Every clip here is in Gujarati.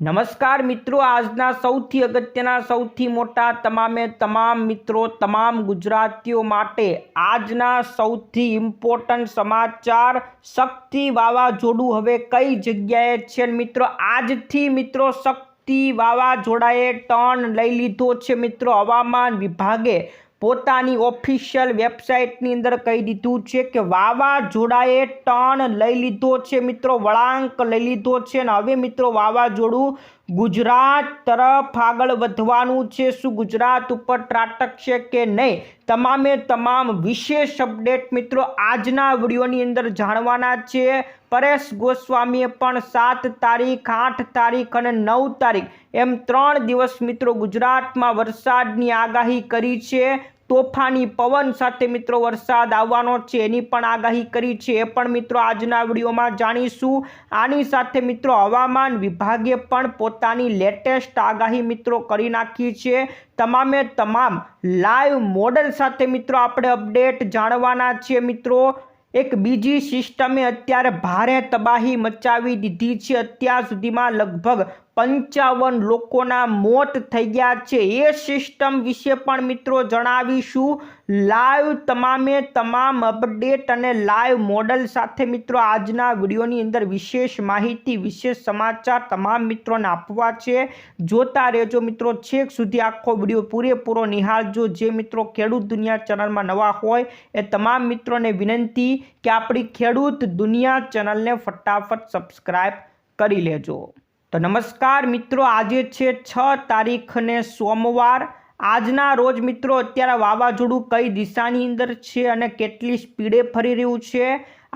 નમસ્કાર મિત્રો, આજના સૌથી અગત્યના, સૌથી મોટા, તમામે તમામ મિત્રો, તમામ ગુજરાતીઓ માટે આજના સૌથી ઇમ્પોર્ટન્ટ સમાચાર શક્તિ વાવાઝોડું હવે કઈ જગ્યાએ છે મિત્રો? આજથી મિત્રો શક્તિ વાવાઝોડાએ ટર્ન લઈ લીધો છે મિત્રો હવામાન વિભાગે. પોતાની ઓફિશિયલ વેબસાઇટની અંદર કહી દીધું છે કે વાવાઝોડાએ ટર્ન લઈ લીધો છે મિત્રો, વળાંક લઈ લીધો છે અને હવે મિત્રો વાવાઝોડું ગુજરાત તરફ આગળ વધવાનું છે. શું ગુજરાત ઉપર ત્રાટકશે કે નહીં? તમામે તમામ વિશેષ અપડેટ મિત્રો આજના વિડીયોની અંદર જાણવાના છે. પરેશ ગોસ્વામીએ પણ સાત તારીખ, આઠ તારીખ અને નવ તારીખ એમ ત્રણ દિવસ મિત્રો ગુજરાતમાં વરસાદની આગાહી કરી છે. તોફાની પવન સાથે મિત્રો વરસાદ આવવાનો છે, એની પણ આગાહી કરી છે. એ પણ મિત્રો આજના વિડીયોમાં જાણીશું. આની સાથે મિત્રો હવામાન વિભાગે પણ પોતાની લેટેસ્ટ આગાહી મિત્રો કરી નાખી છે. તમામે તમામ લાઈવ મોડલ સાથે મિત્રો આપણે અપડેટ જાણવાના છીએ મિત્રો. એક બીજી સિસ્ટમે અત્યારે ભારે તબાહી મચાવી દીધી છે. અત્યાર સુધીમાં લગભગ પંચાવન લોકોના મોત થઈ ગયા છે. એ સિસ્ટમ વિશે પણ મિત્રો જણાવીશું. લાઈવ તમામે તમામ અપડેટ અને લાઈવ મોડલ સાથે મિત્રો આજના વિડીયોની અંદર વિશેષ માહિતી, વિશેષ સમાચાર તમામ મિત્રોને આપવા છે. જોતા રહેજો મિત્રો, છેક સુધી આખો વીડિયો પૂરેપૂરો નિહાળજો. જે મિત્રો ખેડૂત દુનિયા ચેનલમાં નવા હોય, એ તમામ મિત્રોને વિનંતી કે આપણી ખેડૂત દુનિયા ચેનલને ફટાફટ સબસ્ક્રાઈબ કરી લેજો. તો નમસ્કાર મિત્રો, આજે છે છ તારીખને સોમવાર. આજના રોજ મિત્રો, અત્યારે વાવાઝોડું કઈ દિશાની અંદર છે અને કેટલી સ્પીડે ફરી રહ્યું છે?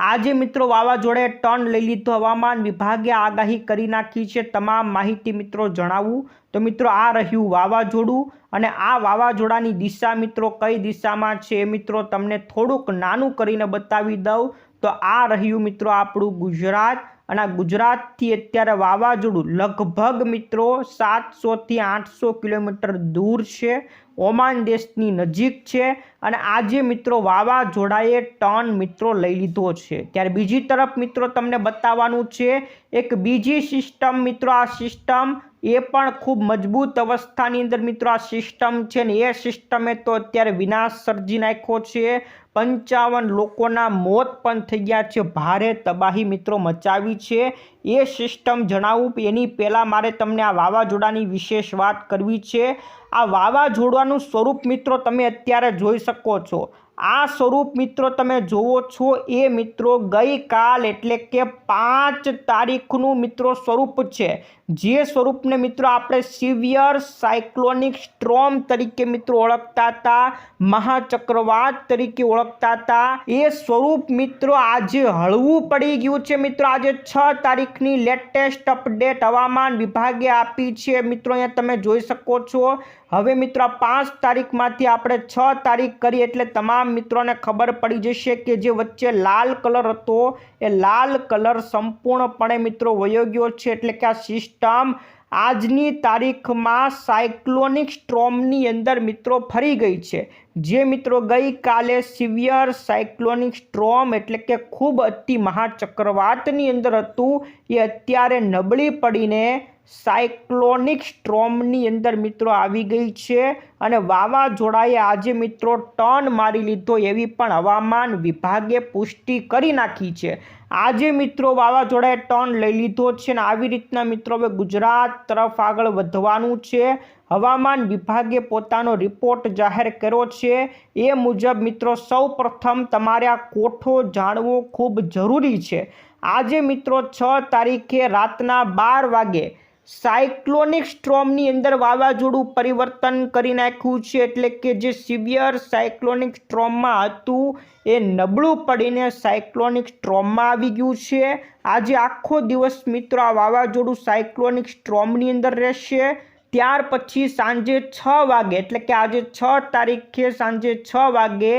આજે મિત્રો, વાવાઝોડે ટર્ન લઈ લીધો હવામાન વિભાગે આગાહી કરી નાખી છે. તમામ માહિતી મિત્રો જણાવું. તો મિત્રો, આ રહ્યું વાવાઝોડું અને આ વાવાઝોડાની દિશા મિત્રો કઈ દિશામાં છે એ મિત્રો તમને થોડુંક નાનું કરીને બતાવી દઉં. તો આ રહ્યું મિત્રો આપણું ગુજરાત. અને ગુજરાતથી અત્યારે વાવાઝોડું લગભગ મિત્રો સાતસોથી આઠસો કિલોમીટર દૂર છે. ઓમાન દેશની નજીક છે અને આજે મિત્રો વાવાઝોડાએ ટર્ન મિત્રો લઈ લીધો છે. ત્યારે બીજી તરફ મિત્રો તમને બતાવવાનું છે, એક બીજી સિસ્ટમ મિત્રો આ સિસ્ટમ એ પણ ખૂબ મજબૂત અવસ્થાની અંદર મિત્રો આ સિસ્ટમ છે ને એ સિસ્ટમે તો અત્યારે વિનાશ સર્જી નાખ્યો છે પંચાવન લોકોના મોત પણ થઈ ગયા છે. ભારે તબાહી મિત્રો મચાવી છે. એ સિસ્ટમ જણાવું, એની પહેલાં મારે તમને આ વાવાઝોડાની વિશેષ વાત કરવી છે. આ વાવાઝોડાનું સ્વરૂપ મિત્રો તમે અત્યારે જોઈ શકો છો. આ સ્વરૂપ મિત્રો તમે જુઓ છો, એ મિત્રો ગઈકાલ એટલે કે પાંચ તારીખનું મિત્રો સ્વરૂપ છે. જે સ્વરૂપને મિત્રો આપણે સિવિયર સાયક્લોનિક સ્ટ્રોમ તરીકે મિત્રો ઓળખતા હતા, મહાચક્રવાત તરીકે ઓળખતા હતા. એ સ્વરૂપ મિત્રો આજે હળવું પડી ગયું છે મિત્રો. આજે છ તારીખની લેટેસ્ટ અપડેટ હવામાન વિભાગે આપી છે. મિત્રો અહીંયા તમે જોઈ શકો છો હવે મિત્રો પાંચ તારીખમાંથી આપણે છ તારીખ કરી એટલે તમામ મિત્રોને ખબર પડી જશે કે જે વચ્ચે લાલ કલર હતો, એ લાલ કલર સંપૂર્ણપણે મિત્રો વયો ગયો છે એટલે કે આ સિસ્ટમ આજની તારીખમાં સાયક્લોનિક સ્ટ્રોમની અંદર મિત્રો ફરી ગઈ છે. જે મિત્રો ગઈકાલે સિવિયર સાયક્લોનિક સ્ટ્રોમ એટલે કે ખૂબ અતિ મહાચક્રવાતની અંદર હતું, એ અત્યારે નબળી પડીને સાયક્લોનિક સ્ટ્રોમની અંદર મિત્રો આવી ગઈ છે અને વાવાઝોડાએ આજે મિત્રો ટર્ન મારી લીધો એવી પણ હવામાન વિભાગે પુષ્ટિ કરી નાખી છે. આજે મિત્રો વાવાઝોડાએ ટર્ન લઈ લીધો છે અને આવી રીતના મિત્રો હવે ગુજરાત તરફ આગળ વધવાનું છે. હવામાન વિભાગે પોતાનો રિપોર્ટ જાહેર કર્યો છે. એ મુજબ મિત્રો સૌ પ્રથમ તમારે આ કોઠો જાણવો ખૂબ જરૂરી છે. આજે મિત્રો છ તારીખે રાતના બાર વાગે સાયક્લોનિક સ્ટ્રોમની અંદર વાવાઝોડું પરિવર્તન કરી નાખ્યું છે એટલે કે જે સિવિયર સાયક્લોનિક સ્ટ્રોમમાં હતું, એ નબળું પડીને સાયક્લોનિક સ્ટ્રોમમાં આવી ગયું છે. આજે આખો દિવસ મિત્રો આ વાવાઝોડું સાયક્લોનિક સ્ટ્રોમની અંદર રહેશે. ત્યાર પછી સાંજે છ વાગે, એટલે કે આજે છ તારીખે સાંજે છ વાગે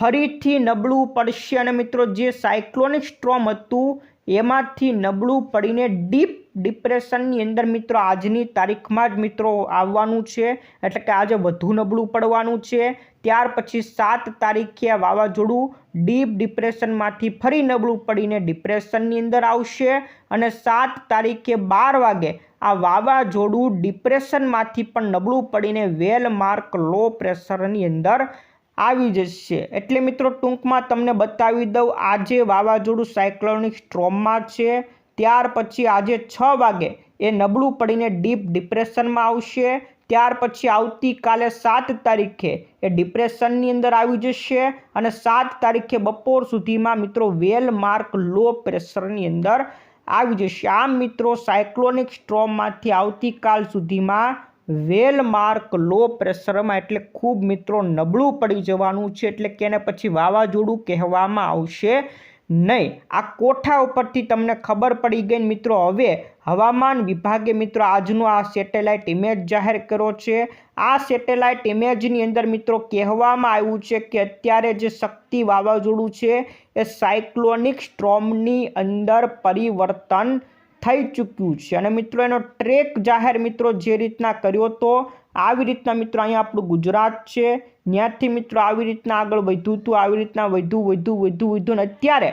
ફરીથી નબળું પડશે. અને મિત્રો, જે સાયક્લોનિક સ્ટ્રોમ હતું, એમાંથી નબળું પડીને ડીપ ડિપ્રેશનની અંદર મિત્રો આજની તારીખમાં જ મિત્રો આવવાનું છે. એટલે કે આજે વધુ નબળું પડવાનું છે. ત્યાર પછી સાત તારીખે વાવાઝોડું ડીપ ડિપ્રેશનમાંથી ફરી નબળું પડીને ડિપ્રેશનની અંદર આવશે. અને સાત તારીખે બાર વાગે આ વાવાઝોડું ડિપ્રેશનમાંથી પણ નબળું પડીને વેલ માર્ક લો પ્રેશરની અંદર આવી જશે. એટલે મિત્રો ટૂંકમાં તમને બતાવી દઉં, આજે વાવાઝોડું સાયક્લોનિક સ્ટ્રોમમાં છે. ત્યાર પછી આજે છ વાગે એ નબળું પડીને ડીપ ડિપ્રેશનમાં આવશે. ત્યાર પછી આવતીકાલે સાત તારીખે એ ડિપ્રેશનની અંદર આવી જશે અને સાત તારીખે બપોર સુધીમાં મિત્રો વેલ માર્ક લો પ્રેશરની અંદર આવી જશે. આમ મિત્રો સાયક્લોનિક સ્ટ્રોમમાંથી આવતીકાલ સુધીમાં વેલ માર્ક લો પ્રેશરમાં એટલે ખૂબ મિત્રો નબળું પડી જવાનું છે. એટલે કે એને પછી વાવાઝોડું કહેવામાં આવશે. નહીં, આ કોઠા ઉપરથી તમને ખબર પડી ગઈ મિત્રો, હવે હવામાન વિભાગે મિત્રો આજનો આ સેટેલાઇટ ઇમેજ જાહેર કર્યો છે. આ સેટેલાઇટ ઇમેજની અંદર મિત્રો કહેવામાં આવ્યું છે કે અત્યારે જે શક્તિ વાવાઝોડું છે, એ સાયક્લોનિક સ્ટ્રોમની અંદર પરિવર્તન થઈ ચૂક્યું છે. અને મિત્રો, એનો ટ્રેક જાહેર મિત્રો જે રીતના કર્યો હતો આવી રીતના મિત્રો અહીંયા આપણું ગુજરાત છે. ત્યાંથી મિત્રો આવી રીતના આગળ વધ્યું હતું આવી રીતના વધ્યું વધ્યું વધ્યું વધ્યું. ને અત્યારે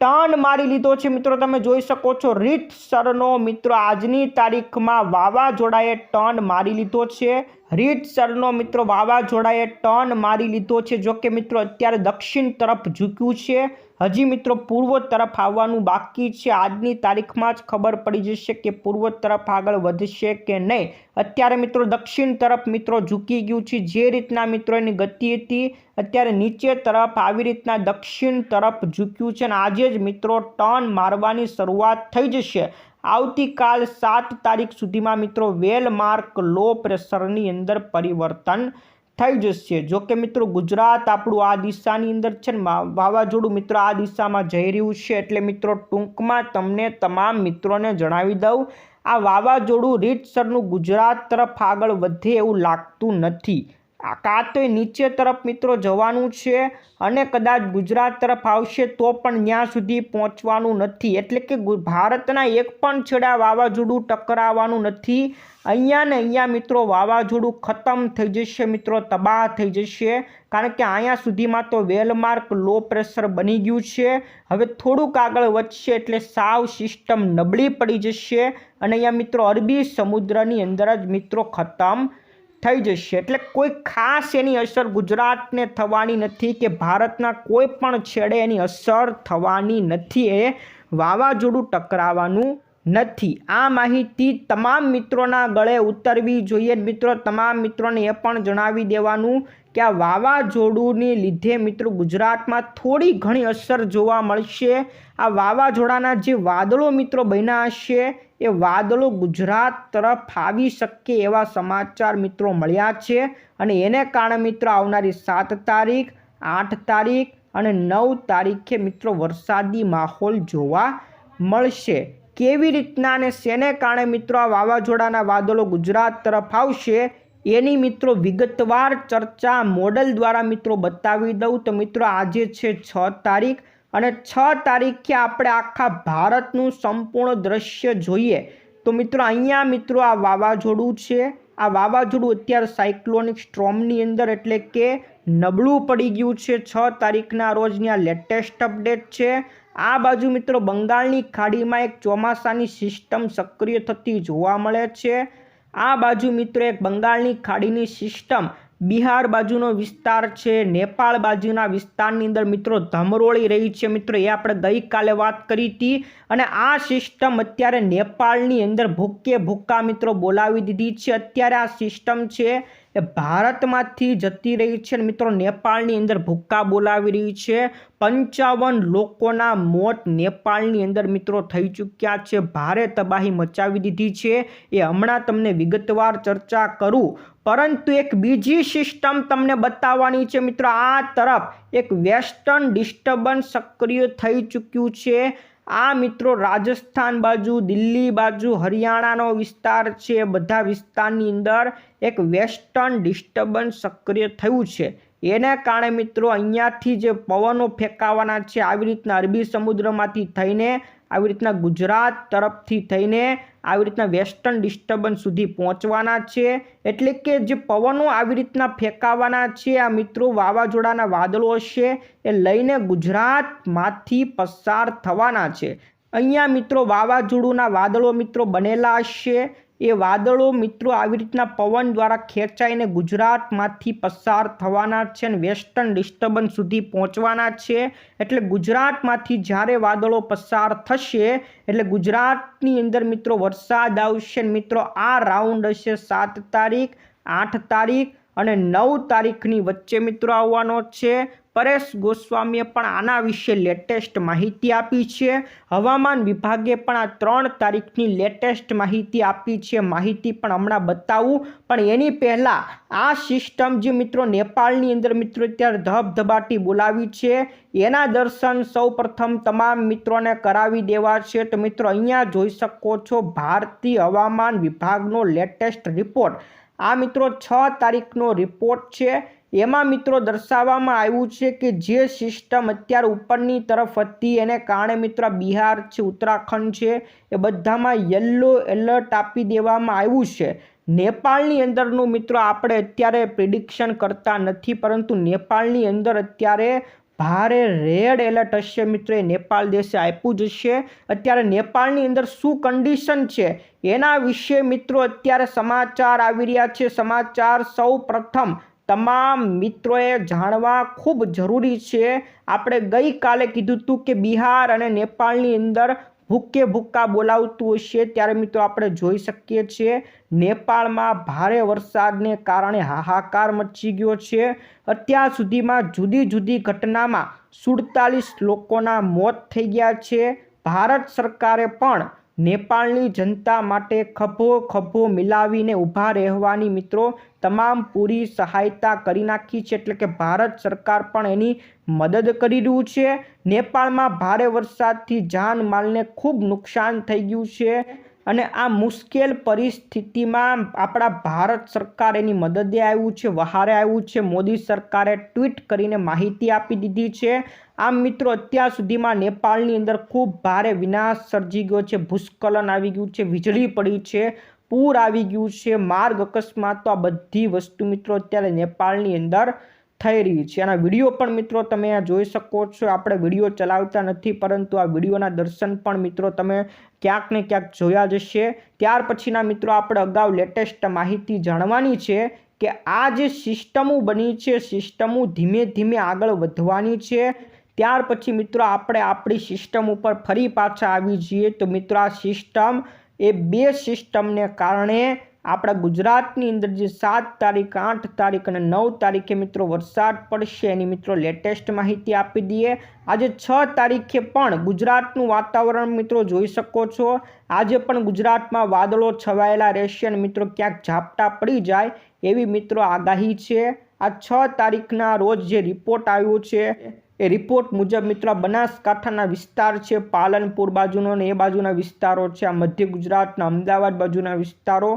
ટર્ન મારી લીધો છે મિત્રો, તમે જોઈ શકો છો રીતસરનો મિત્રો આજની તારીખમાં વાવાઝોડાએ ટર્ન મારી લીધો છે. રીતસરનો મિત્રો વાવાઝોડાએ ટર્ન મારી લીધો છે. જો કે મિત્રો, અત્યારે દક્ષિણ તરફ ઝૂક્યું છે. હજી મિત્રો પૂર્વ તરફ આવવાનું બાકી છે. આજની તારીખમાં જ ખબર પડી જશે કે પૂર્વ તરફ આગળ વધશે કે નહીં. અત્યારે મિત્રો દક્ષિણ તરફ મિત્રો ઝૂકી ગયું છે. જે રીતના મિત્રો એની ગતિ હતી, અત્યારે નીચે તરફ આવી રીતના દક્ષિણ તરફ ઝૂક્યું છે અને આજે જ મિત્રો ટર્ન મારવાની શરૂઆત થઈ જશે. આવતીકાલ સાત તારીખ સુધીમાં મિત્રો વેલ માર્ક લો પ્રેશરની અંદર પરિવર્તન થઈ જશે. જો કે મિત્રો, ગુજરાત આપણું આ દિશાની અંદર છે ને વાવાઝોડું મિત્રો આ દિશામાં જઈ રહ્યું છે. એટલે મિત્રો, ટૂંકમાં તમને તમામ મિત્રોને જણાવી દઉં, આ વાવાઝોડું રીતસરનું ગુજરાત તરફ આગળ વધે એવું લાગતું નથી. કાં તો નીચે તરફ મિત્રો જવાનું છે અને કદાચ ગુજરાત તરફ આવશે તો પણ ત્યાં સુધી પહોંચવાનું નથી. એટલે કે ભારતના એક પણ છેડા વાવાઝોડું ટકરાવવાનું નથી. અહીંયા ને અહીંયા મિત્રો વાવાઝોડું ખતમ થઈ જશે મિત્રો, તબાહ થઈ જશે. કારણ કે અહીંયા સુધીમાં તો વેલમાર્ક લો પ્રેશર બની ગયું છે. હવે થોડુંક આગળ વધશે એટલે સાવ સિસ્ટમ નબળી પડી જશે અને અહીંયા મિત્રો અરબી સમુદ્રની અંદર જ મિત્રો ખતમ થઈ જશે. એટલે કોઈ ખાસ એની અસર ગુજરાતને થવાની નથી કે ભારતના કોઈ પણ છેડે એની અસર થવાની નથી. એ વાવાઝોડું ટકરાવાનું નથી. આ માહિતી તમામ મિત્રોના ગળે ઉતરવી જોઈએ. મિત્રો, તમામ મિત્રોને એ પણ જણાવી દેવાનું કે આ વાવાઝોડુંની લીધે મિત્રો ગુજરાતમાં થોડી ઘણી અસર જોવા મળશે. આ વાવાઝોડાના જે વાદળો મિત્રો બન્યા હશે એ વાદળો ગુજરાત તરફ આવી શકે એવા સમાચાર મિત્રો મળ્યા છે અને એને કારણે મિત્રો આવનારી સાત તારીખ, આઠ તારીખ અને નવ તારીખે મિત્રો વરસાદી માહોલ જોવા મળશે. કેવી રીતના અને શેને કારણે મિત્રો આ વાવાઝોડાના વાદળો ગુજરાત તરફ આવશે, એની મિત્રો વિગતવાર ચર્ચા મોડલ દ્વારા મિત્રો બતાવી દઉં. તો મિત્રો આજે છે છ તારીખ અને છ તારીખે આપણે આખા ભારતનું સંપૂર્ણ દ્રશ્ય જોઈએ. તો મિત્રો અહીંયા મિત્રો આ વાવાઝોડું છે. આ વાવાઝોડું અત્યારે સાયક્લોનિક સ્ટ્રોમની અંદર એટલે કે નબળું પડી ગયું છે. છ તારીખના રોજની આ લેટેસ્ટ અપડેટ છે. આ બાજુ મિત્રો બંગાળની ખાડીમાં એક ચોમાસાની સિસ્ટમ સક્રિય થતી જોવા મળે છે. આ બાજુ મિત્રો એક બંગાળની ખાડીની સિસ્ટમ બિહાર બાજુનો વિસ્તાર છે. નેપાળ બાજુના વિસ્તારની અંદર મિત્રો ધમરોળી રહી છે મિત્રો, એ આપણે ગઈકાલે વાત કરી હતી. અને આ સિસ્ટમ અત્યારે નેપાળની અંદર ભૂકે ભૂકા મિત્રો બોલાવી દીધી છે. અત્યારે આ સિસ્ટમ છે એ ભારતમાંથી જતી રહી છે અને મિત્રો નેપાળની અંદર ભૂક્કા બોલાવી રહી છે. પંચાવન લોકોના મોત નેપાળની અંદર મિત્રો થઈ ચૂક્યા છે. ભારે તબાહી મચાવી દીધી છે. એ હમણાં તમને વિગતવાર ચર્ચા કરું. પરંતુ એક બીજી સિસ્ટમ તમને બતાવવાની છે મિત્રો. આ તરફ એક વેસ્ટર્ન ડિસ્ટર્બન્સ સક્રિય થઈ ચૂક્યું છે. આ મિત્રો રાજસ્થાન બાજુ, દિલ્હી બાજુ, હરિયાણાનો વિસ્તાર છે. બધા વિસ્તારની અંદર એક વેસ્ટર્ન ડિસ્ટર્બન્સ સક્રિય થયું છે. એને કારણે મિત્રો અહીંયાથી જે પવનો ફેંકાવાના છે, આવી રીતના અરબી સમુદ્રમાંથી થઈને, આવી રીતના ગુજરાત તરફથી થઈને આવી રીતના વેસ્ટર્ન ડિસ્ટર્બન્સ સુધી પહોંચવાના છે. એટલે કે જે પવનો આવી રીતના ફેંકાવાના છે, આ મિત્રો વાવાઝોડાના વાદળો છે એ લઈને ગુજરાતમાંથી પસાર થવાના છે. અહીંયા મિત્રો વાવાઝોડુંના વાદળો મિત્રો બનેલા હશે. એ વાદળો મિત્રો આવી રીતના પવન દ્વારા ખેંચાઈને ગુજરાતમાંથી પસાર થવાના છે અને વેસ્ટર્ન ડિસ્ટર્બન્સ સુધી પહોંચવાના છે. એટલે ગુજરાતમાંથી જ્યારે વાદળો પસાર થશે, એટલે ગુજરાતની અંદર મિત્રો વરસાદ આવશે મિત્રો આ રાઉન્ડ હશે સાત તારીખ, આઠ તારીખ અને નવ તારીખની વચ્ચે મિત્રો આવવાનો છે. પરેશ ગોસ્વામીએ પણ આના વિશે લેટેસ્ટ માહિતી આપી છે. હવામાન વિભાગે પણ આ ત્રણ તારીખની લેટેસ્ટ માહિતી આપી છે. માહિતી પણ હમણાં બતાવું. પણ એની પહેલાં આ સિસ્ટમ જે મિત્રો નેપાળની અંદર મિત્રો અત્યારે ધબધબાટી બોલાવી છે. એના દર્શન સૌપ્રથમ તમામ મિત્રોને કરાવી દેવા છે. તો મિત્રો અહીંયા જોઈ શકો છો ભારતીય હવામાન વિભાગનો લેટેસ્ટ રિપોર્ટ. આ મિત્રો છ તારીખનો રિપોર્ટ છે. એમાં મિત્રો દર્શાવવામાં આવ્યું છે કે જે સિસ્ટમ અત્યારે ઉપરની તરફ હતી, એને કારણે મિત્રો બિહાર છે, ઉત્તરાખંડ છે, એ બધામાં યલો એલર્ટ આપી દેવામાં આવ્યું છે. નેપાળની અંદરનું મિત્રો આપણે અત્યારે પ્રિડિક્શન કરતા નથી, પરંતુ નેપાળની અંદર અત્યારે ભારે રેડ એલર્ટ હશે મિત્રો, એ નેપાળ દેશે આપ્યું જ હશે. અત્યારે નેપાળની અંદર શું કન્ડિશન છે, એના વિશે મિત્રો અત્યારે સમાચાર આવી રહ્યા છે. સમાચાર સૌ પ્રથમ તમામ મિત્રોએ જાણવા ખૂબ જરૂરી છે. આપણે ગઈકાલે કીધું હતું કે બિહાર અને નેપાળની અંદર ભૂકે ભૂક્કા બોલાવતું હશે. ત્યારે મિત્રો આપણે જોઈ શકીએ છીએ, નેપાળમાં ભારે વરસાદને કારણે હાહાકાર મચી ગયો છે. અત્યાર સુધીમાં જુદી જુદી ઘટનામાં સુડતાલીસ લોકોના મોત થઈ ગયા છે. ભારત સરકારે પણ નેપાળની જનતા માટે ખભો ખભો મિલાવીને ઊભા રહેવાની મિત્રો તમામ પૂરી સહાયતા કરી નાખી છે. એટલે કે ભારત સરકાર પણ એની મદદ કરી રહ્યું છે. નેપાળમાં ભારે વરસાદથી જાનમાલને ખૂબ નુકસાન થઈ ગયું છે. અને આ મુશ્કેલ પરિસ્થિતિમાં આપણા ભારત સરકાર એની મદદે આવ્યું છે, વહારે આવ્યું છે. મોદી સરકારે ટ્વીટ કરીને માહિતી આપી દીધી છે. આમ મિત્રો, અત્યાર સુધીમાં નેપાળની અંદર ખૂબ ભારે વિનાશ સર્જી ગયો છે. ભૂસ્ખલન આવી ગયું છે, વીજળી પડી છે, પૂર આવી ગયું છે. માર્ગ અકસ્માતો આ બધી વસ્તુ મિત્રો, અત્યારે નેપાળની અંદર થઈ રહી છે. આના વીડિયો પણ મિત્રો તમે આ જોઈ શકો છો. આપણે વીડિયો ચલાવતા નથી, પરંતુ આ વિડીયોના દર્શન પણ મિત્રો તમે ક્યાંક ને ક્યાંક જોયા જશે ત્યાર પછીના મિત્રો આપણે અગાઉ લેટેસ્ટ માહિતી જાણવાની છે કે આ જે સિસ્ટમો બની છે સિસ્ટમો ધીમે ધીમે આગળ વધવાની છે. ત્યાર પછી મિત્રો આપણે આપણી સિસ્ટમ ઉપર ફરી પાછા આવી જઈએ. તો મિત્રો આ સિસ્ટમ એ બે સિસ્ટમને કારણે આપણા ગુજરાતની અંદર જે સાત તારીખ, આઠ તારીખ અને નવ તારીખે મિત્રો વરસાદ પડશે એની મિત્રો લેટેસ્ટ માહિતી આપી દઈએ. આજે છ તારીખે પણ ગુજરાતનું વાતાવરણ મિત્રો જોઈ શકો છો. આજે પણ ગુજરાતમાં વાદળો છવાયેલા રહેશે અને મિત્રો ક્યાંક ઝાપટા પડી જાય એવી મિત્રો આગાહી છે. આ છ તારીખના રોજ જે રિપોર્ટ આવ્યો છે, એ રિપોર્ટ મુજબ મિત્રો બનાસકાંઠાના વિસ્તાર છે, પાલનપુર બાજુનો અને એ બાજુના વિસ્તારો છે. આ મધ્ય ગુજરાતના અમદાવાદ બાજુના વિસ્તારો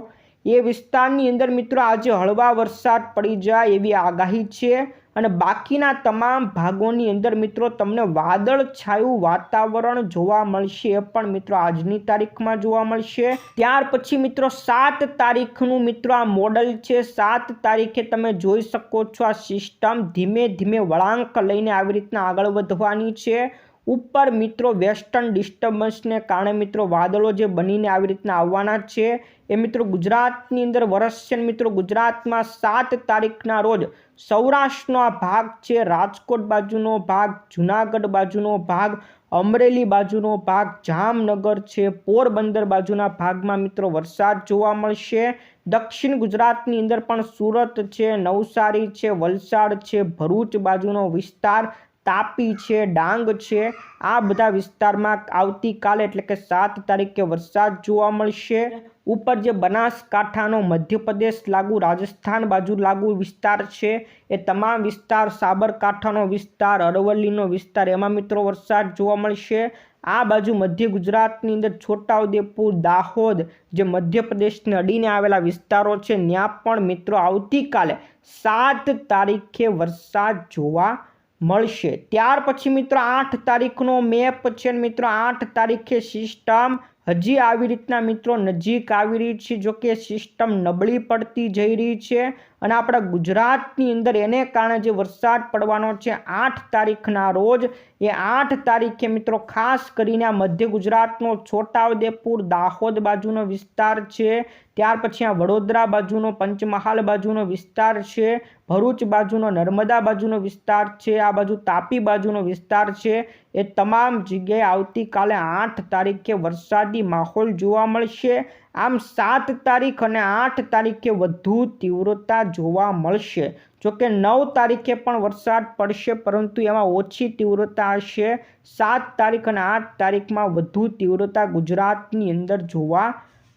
એ વિસ્તારની અંદર મિત્રો આજે હળવા વરસાદ પડી જાય એવી આગાહી છે અને બાકીના તમામ ભાગોની અંદર મિત્રો તમને વાદળ છાયું વાતાવરણ જોવા મળશે, એ પણ મિત્રો આજની તારીખમાં જોવા મળશે. ત્યાર પછી મિત્રો સાત તારીખનું મિત્રો આ મોડલ છે. સાત તારીખે તમે જોઈ શકો છો આ સિસ્ટમ ધીમે ધીમે વળાંક લઈને આવી રીતના આગળ વધવાની છે. ઉપર મિત્રો વેસ્ટર્ન ડિસ્ટર્બન્સને કારણે મિત્રો વાદળો જે બનીને આવી રીતના આવવાના છે. એ મિત્રો ગુજરાતની અંદર વરસશે મિત્રો ગુજરાતમાં સાત તારીખના રોજ સૌરાષ્ટ્રનો આ ભાગ છે, રાજકોટ બાજુનો ભાગ, જુનાગઢ બાજુનો ભાગ, અમરેલી બાજુનો ભાગ, જામનગર છે, પોરબંદર બાજુના ભાગમાં મિત્રો વરસાદ જોવા મળશે. દક્ષિણ ગુજરાતની અંદર પણ સુરત છે, નવસારી છે, વલસાડ છે, ભરૂચ બાજુનો વિસ્તાર તાપી છે, ડાંગ છે. આ બધા વિસ્તારમાં આવતીકાલે એટલે કે સાત તારીખે વરસાદ જોવા મળશે. ઉપર જે બનાસકાંઠાનો મધ્યપ્રદેશ લાગુ, રાજસ્થાન બાજુ લાગુ વિસ્તાર છે. એ તમામ વિસ્તાર, સાબરકાંઠાનો વિસ્તાર, અરવલ્લીનો વિસ્તાર, એમાં મિત્રો વરસાદ જોવા મળશે. આ બાજુ મધ્ય ગુજરાતની અંદર છોટાઉદેપુર, દાહોદ જે મધ્યપ્રદેશને અડીને આવેલા વિસ્તારો છે, ત્યાં પણ મિત્રો આવતીકાલે સાત તારીખે વરસાદ જોવા મળશે. ત્યાર પછી મિત્રો આઠ તારીખનો મેપ છે મિત્રો આઠ તારીખે સિસ્ટમ હજી આવી રીતના મિત્રો નજીક આવી રહી છે, જો કે સિસ્ટમ નબળી પડતી જઈ રહી છે અને આપણા ગુજરાતની અંદર એને કારણે જે વરસાદ પડવાનો છે, આઠ તારીખના રોજ, એ આઠ તારીખે મિત્રો ખાસ કરીને આ મધ્ય ગુજરાતનો છોટાઉદેપુર, દાહોદ બાજુનો વિસ્તાર છે, ત્યાર પછી આ વડોદરા બાજુનો, પંચમહાલ બાજુનો વિસ્તાર છે, ભરૂચ બાજુનો, નર્મદા બાજુનો વિસ્તાર છે, આ બાજુ તાપી બાજુનો વિસ્તાર છે એ તમામ જગ્યાએ આવતીકાલે આઠ તારીખે વરસાદી માહોલ જોવા મળશે. આમ સાત તારીખ અને આઠ તારીખે વધુ તીવ્રતા જોવા મળશે. જોકે નવ તારીખે પણ વરસાદ પડશે, પરંતુ એમાં ઓછી તીવ્રતા હશે. સાત તારીખ અને આઠ તારીખમાં વધુ તીવ્રતા ગુજરાતની અંદર જોવા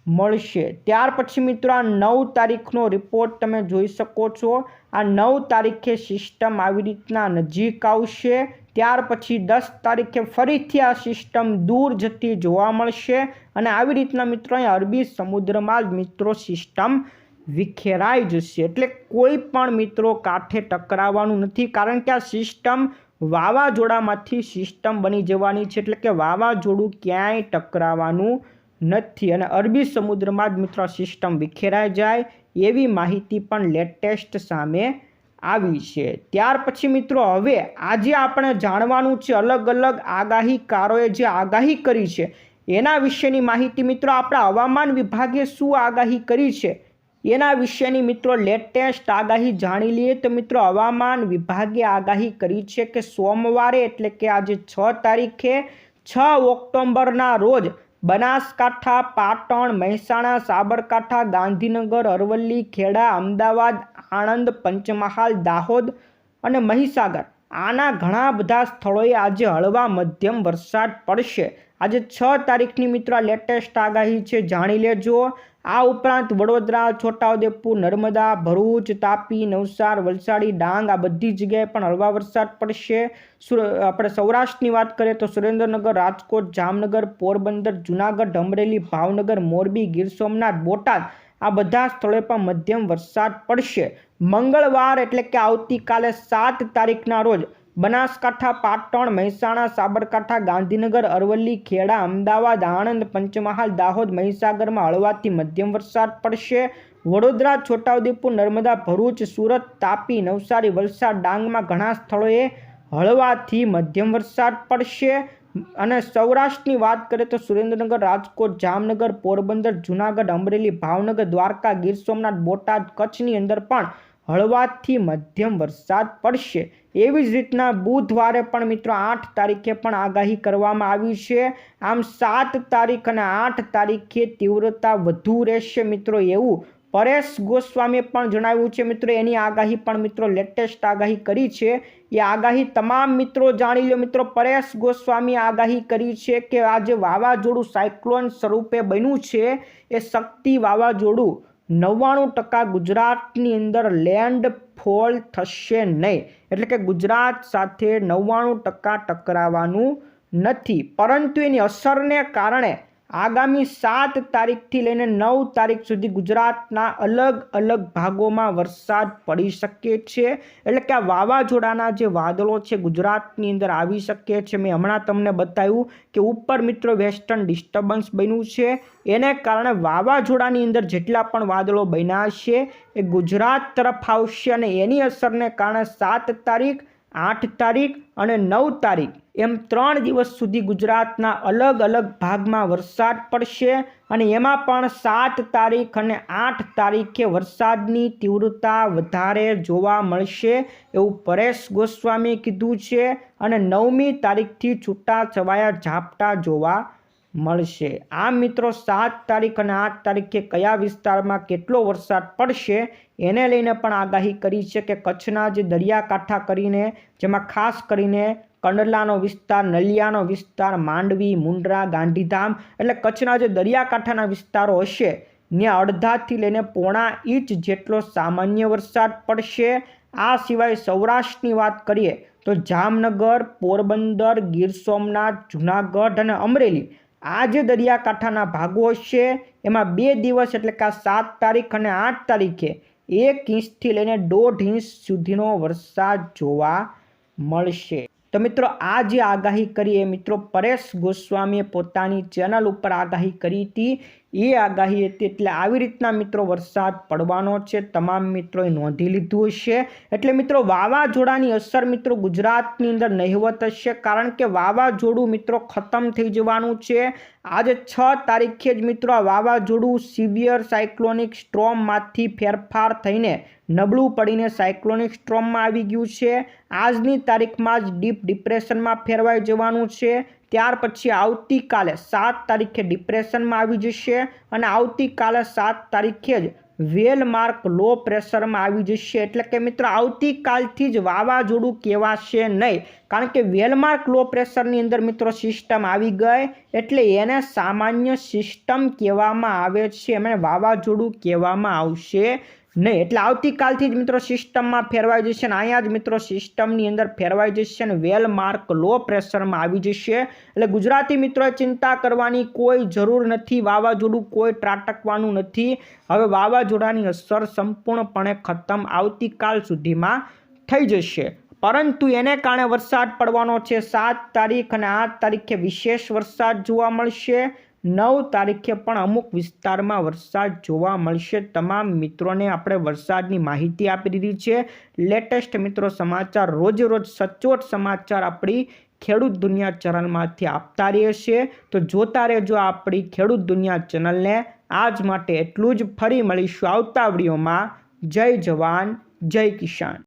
મળશે. ત્યાર પછી મિત્રો આ નવ તારીખનો રિપોર્ટ તમે જોઈ શકો છો. આ નવ તારીખે સિસ્ટમ આવી રીતના નજીક આવશે. ત્યાર પછી દસ તારીખે ફરીથી આ સિસ્ટમ દૂર જતી જોવા મળશે. અને આવી રીતના મિત્રો અહીં અરબી સમુદ્રમાં જ મિત્રો સિસ્ટમ વિખેરાઈ જશે. એટલે કોઈ પણ મિત્રો કાંઠે ટકરાવવાનું નથી. કારણ કે આ સિસ્ટમ વાવાઝોડામાંથી સિસ્ટમ બની જવાની છે. એટલે કે વાવાઝોડું ક્યાંય ટકરાવાનું નથી. અને અરબી સમુદ્રમાં જ મિત્રો સિસ્ટમ વિખેરાઈ જાય. એવી માહિતી પણ લેટેસ્ટ સામે આવી છે. ત્યાર પછી મિત્રો, હવે આજે આપણે જાણવાનું છે અલગ અલગ આગાહીકારોએ જે આગાહી કરી છે, એના વિશેની માહિતી મિત્રો આપણા હવામાન વિભાગે શું આગાહી કરી છે, એના વિશેની મિત્રો લેટેસ્ટ આગાહી જાણી લઈએ તો મિત્રો, હવામાન વિભાગે આગાહી કરી છે કે સોમવારે એટલે કે આજે છ તારીખે છ ઓક્ટોબરના રોજ બનાસકાંઠા, પાટણ, મહેસાણા, સાબરકાંઠા, ગાંધીનગર, અરવલ્લી, ખેડા, અમદાવાદ, આણંદ, પંચમહાલ, દાહોદ અને મહીસાગર. આના ઘણા બધા સ્થળોએ આજે હળવા મધ્યમ વરસાદ પડશે. આજે છ તારીખની મિત્રો લેટેસ્ટ આગાહી છે, જાણી લેજો. આ ઉપરાંત વડોદરા, છોટાઉદેપુર, નર્મદા, ભરૂચ, તાપી, નવસાર, વલસાડી, ડાંગ આ બધી જગ્યાએ પણ હળવા વરસાદ પડશે. આપણે સૌરાષ્ટ્રની વાત કરીએ તો સુરેન્દ્રનગર, રાજકોટ, જામનગર, પોરબંદર, જુનાગઢ, અમરેલી, ભાવનગર, મોરબી, ગીર સોમનાથ, બોટાદ આ બધા સ્થળોએ પણ મધ્યમ વરસાદ પડશે. મંગળવાર એટલે કે આવતીકાલે સાત તારીખના રોજ બનાસકાંઠા પાટણ, મહેસાણા, સાબરકાંઠા, ગાંધીનગર, અરવલ્લી, ખેડા, અમદાવાદ, આણંદ, પંચમહાલ, દાહોદ, મહીસાગરમાં હળવાથી મધ્યમ વરસાદ પડશે. વડોદરા, છોટાઉદેપુર, નર્મદા, ભરૂચ, સુરત, તાપી, નવસારી, વલસાડ, ડાંગમાં ઘણા સ્થળોએ હળવાથી મધ્યમ વરસાદ પડશે. અને સૌરાષ્ટ્રની વાત કરીએ તો સુરેન્દ્રનગર, રાજકોટ, જામનગર, પોરબંદર, જુનાગઢ, અમરેલી, ભાવનગર, દ્વારકા, ગીર સોમનાથ, બોટાદ, કચ્છની અંદર પણ હળવાથી મધ્યમ વરસાદ પડશે. એવી જ રીતના બુધવારે પણ મિત્રો આઠ તારીખે પણ આગાહી કરવામાં આવી છે. આમ સાત તારીખ અને આઠ તારીખે તીવ્રતા વધુ રહેશે મિત્રો એવું પરેશ ગોસ્વામીએ પણ જણાવ્યું છે. મિત્રો, એની આગાહી પણ મિત્રો લેટેસ્ટ આગાહી કરી છે. એ આગાહી તમામ મિત્રો જાણી લો મિત્રો, પરેશ ગોસ્વામી આગાહી કરી છે કે આ જે વાવાઝોડું સાયક્લોન સ્વરૂપે બન્યું છે, એ શક્તિ વાવાઝોડું નવ્વાણું ટકા ગુજરાતની અંદર લેન્ડ ફોલ થશે નહીં. એટલે કે ગુજરાત સાથે નવ્વાણું ટકા ટકરાવાનું નથી. પરંતુ એની અસરને કારણે આગામી સાત તારીખથી લઈને નવ તારીખ સુધી ગુજરાતના અલગ અલગ ભાગોમાં વરસાદ પડી શકે છે. એટલે કે આ વાવાઝોડાના જે વાદળો છે ગુજરાતની અંદર આવી શકે છે. મેં હમણાં તમને બતાવ્યું કે ઉપર મિત્રો વેસ્ટર્ન ડિસ્ટર્બન્સ બન્યું છે. એને કારણે વાવાઝોડાની અંદર જેટલા પણ વાદળો બન્યા છે એ ગુજરાત તરફ આવશે અને એની અસરને કારણે સાત તારીખ આઠ તારીખ અને નવ તારીખ. એમ ત્રણ દિવસ સુધી ગુજરાતના અલગ અલગ ભાગમાં વરસાદ પડશે અને એમાં પણ સાત તારીખ અને આઠ તારીખે વરસાદની તીવ્રતા વધારે જોવા મળશે એવું પરેશ ગોસ્વામીએ કીધું છે અને નવમી તારીખથી છૂટા છવાયા ઝાપટા જોવા મળશે. આ મિત્રો સાત તારીખ અને આઠ તારીખે કયા વિસ્તારમાં કેટલો વરસાદ પડશે એને લઈને પણ આગાહી કરી છે કે કચ્છના જે દરિયાકાંઠા કરીને, જેમાં ખાસ કરીને કંડલાનો વિસ્તાર, નલિયાનો વિસ્તાર, માંડવી, મુંડ્રા, ગાંધીધામ એટલે કચ્છના જે દરિયાકાંઠાના વિસ્તારો હશે, ત્યાં અડધાથી લઈને પોણા ઇંચ જેટલો સામાન્ય વરસાદ પડશે. આ સિવાય સૌરાષ્ટ્રની વાત કરીએ તો જામનગર, પોરબંદર, ગીર સોમનાથ, જુનાગઢ અને અમરેલી આ જે દરિયાકાંઠાના ભાગો છે એમાં બે દિવસ એટલે કે સાત તારીખ અને આઠ તારીખે એક ઇંચથી લઈને દોઢ ઇંચ સુધીનો વરસાદ જોવા મળશે. તો મિત્રો, આ જે આગાહી કરી એ મિત્રો પરેશ ગોસ્વામીએ પોતાની ચેનલ ઉપર આગાહી કરી હતી એ આગાહી હતી એટલે આવી રીતના મિત્રો વરસાદ પડવાનો છે. તમામ મિત્રોએ નોંધી લીધું હશે. એટલે મિત્રો વાવાઝોડાની અસર મિત્રો ગુજરાતની અંદર નહીવત હશે કારણ કે વાવાઝોડું મિત્રો ખતમ થઈ જવાનું છે. આજે છ તારીખે જ મિત્રો આ વાવાઝોડું સિવિયર સાયક્લોનિક સ્ટ્રોમમાંથી ફેરફાર થઈને નબળું પડીને સાયક્લોનિક સ્ટ્રોમમાં આવી ગયું છે. આજની તારીખમાં જ ડીપ ડિપ્રેશનમાં ફેરવાઈ જવાનું છે. ત્યાર પછી આવતીકાલે સાત તારીખે ડિપ્રેશનમાં આવી જશે અને આવતીકાલે સાત તારીખે જ વેલમાર્ક લો પ્રેશરમાં આવી જશે. એટલે કે મિત્રો, આવતીકાલથી જ વાવાઝોડું કહેવાશે નહીં. કારણ કે વેલમાર્ક લો પ્રેશરની અંદર મિત્રો સિસ્ટમ આવી ગઈ. એટલે એને સામાન્ય સિસ્ટમ કહેવામાં આવે છે. એમને વાવાઝોડું કહેવામાં આવશે. નહીં એટલે આવતીકાલથી જ મિત્રો સિસ્ટમમાં ફેરવાઈ જશે અને અહીંયા જ મિત્રો સિસ્ટમની અંદર ફેરવાઈ જશે અને વેલ માર્ક, લો પ્રેશરમાં આવી જશે. એટલે ગુજરાતી મિત્રોએ ચિંતા કરવાની કોઈ જરૂર નથી, વાવાઝોડું કોઈ ત્રાટકવાનું નથી. હવે વાવાઝોડાની અસર સંપૂર્ણપણે ખતમ આવતીકાલ સુધીમાં થઈ જશે. પરંતુ એને કારણે વરસાદ પડવાનો છે. સાત તારીખ અને આઠ તારીખે વિશેષ વરસાદ જોવા મળશે. નવ તારીખે પણ અમુક વિસ્તારમાં વરસાદ જોવા મળશે. તમામ મિત્રોને આપણે વરસાદની માહિતી આપી દીધી છે. લેટેસ્ટ મિત્રો સમાચાર રોજ રોજ સચોટ સમાચાર આપણી ખેડૂત દુનિયા ચેનલમાંથી આપતા રહીએ છીએ તો જોતા રહેજો આપણી ખેડૂત દુનિયા ચેનલને. આજ માટે એટલું જ. ફરી મળીશું આવતા વિડીયોમાં. જય જવાન, જય કિસાન.